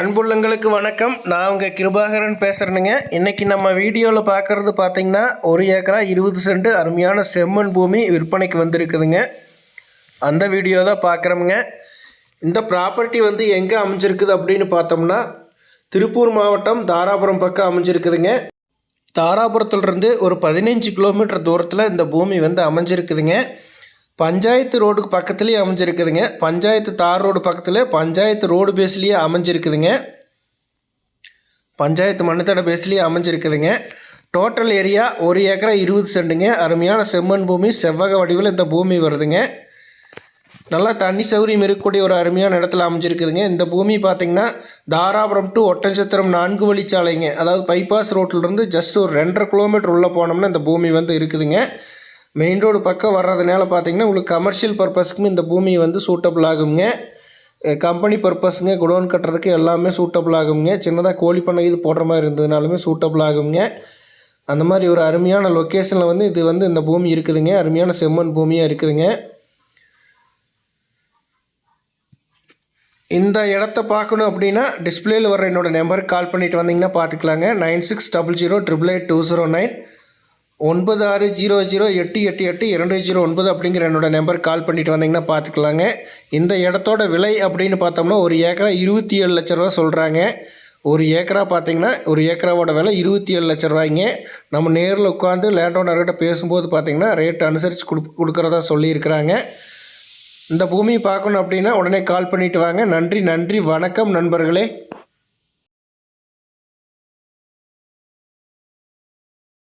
அன்புள்ளங்களுக்கு வணக்கம். நான் உங்கள் கிருபாகரன் பேசுகிறேனுங்க இன்றைக்கி நம்ம வீடியோவில் பார்க்குறது பார்த்தீங்கன்னா ஒரு ஏக்கரா இருபது சென்ட் அருமையான செம்மண் பூமி விற்பனைக்கு வந்திருக்குதுங்க. அந்த வீடியோ தான் பார்க்குறோமுங்க இந்த ப்ராப்பர்ட்டி வந்து எங்கே அமைஞ்சிருக்குது அப்படின்னு பார்த்தோம்னா திருப்பூர் மாவட்டம் தாராபுரம் பக்கம் அமைஞ்சிருக்குதுங்க. தாராபுரத்துலேருந்து ஒரு பதினஞ்சு கிலோமீட்டர் தூரத்தில் இந்த பூமி வந்து அமைஞ்சிருக்குதுங்க. பஞ்சாயத்து ரோடுக்கு பக்கத்துலேயே அமைஞ்சிருக்குதுங்க. பஞ்சாயத்து தார் ரோடு பக்கத்தில் பஞ்சாயத்து ரோடு பேஸ்லேயே அமைஞ்சிருக்குதுங்க. பஞ்சாயத்து மண்ணுத்தட பேஸ்லேயே அமைஞ்சிருக்குதுங்க. டோட்டல் ஏரியா ஒரு ஏக்கரா இருபது சென்ட்டுங்க. அருமையான செம்மண் பூமி செவ்வக வடிவில் இந்த பூமி வருதுங்க. நல்லா தண்ணி சௌகரியம் இருக்கக்கூடிய ஒரு அருமையான இடத்துல அமைஞ்சிருக்குதுங்க. இந்த பூமி பார்த்திங்கன்னா தாராபுரம் டு ஒட்டஞ்சத்திரம் நான்கு வழிச்சாலைங்க. அதாவது பைபாஸ் ரோட்டிலிருந்து ஜஸ்ட் ஒரு ரெண்டரை கிலோமீட்டர் உள்ளே போனோம்னா இந்த பூமி வந்து இருக்குதுங்க. மெயின் ரோடு பக்கம் வர்றதுனால பார்த்தீங்கன்னா உங்களுக்கு கமர்ஷியல் பர்பஸ்க்கும் இந்த பூமி வந்து சூட்டபிள் ஆகுங்க கம்பெனி பர்பஸுங்க குடோன் கட்டுறதுக்கு எல்லாமே சூட்டபிள் ஆகுங்க சின்னதாக கோழி பண்ணை இது போடுற மாதிரி இருந்ததுனாலுமே சூட்டபிள் ஆகுங்க அந்த மாதிரி ஒரு அருமையான லொக்கேஷனில் வந்து இது வந்து இந்த பூமி இருக்குதுங்க. அருமையான செம்மண் பூமியாக இருக்குதுங்க. இந்த இடத்த பார்க்கணும் அப்படின்னா டிஸ்பிளேயில் வர என்னோடய நம்பருக்கு கால் பண்ணிவிட்டு வந்தீங்கன்னா பார்த்துக்கலாங்க nine six double zero triple eight two zero nine. ஒன்பது ஆறு ஜீரோ ஜீரோ எட்டு எட்டு எட்டு இரண்டு ஜீரோ ஒன்பது அப்படிங்கிற என்னோடய நம்பருக்கு கால் பண்ணிட்டு வந்தீங்கன்னா பார்த்துக்கலாங்க. இந்த இடத்தோட விலை அப்படின்னு பார்த்தோம்னா ஒரு ஏக்கரா இருபத்தி ஏழு லட்ச ரூபா சொல்கிறாங்க ஒரு ஏக்கரா பார்த்தீங்கன்னா ஒரு ஏக்கராவோட விலை இருபத்தி ஏழு லட்ச ரூபாய்ங்க. நம்ம நேரில் உட்காந்து லேண்ட் ஓனர்கிட்ட பேசும்போது பார்த்தீங்கன்னா ரேட் அனுசரித்து கொடு கொடுக்குறதா சொல்லியிருக்கிறாங்க. இந்த பூமியை பார்க்கணும் அப்படின்னா உடனே கால் பண்ணிட்டு வாங்க. நன்றி நன்றி வணக்கம் நண்பர்களே.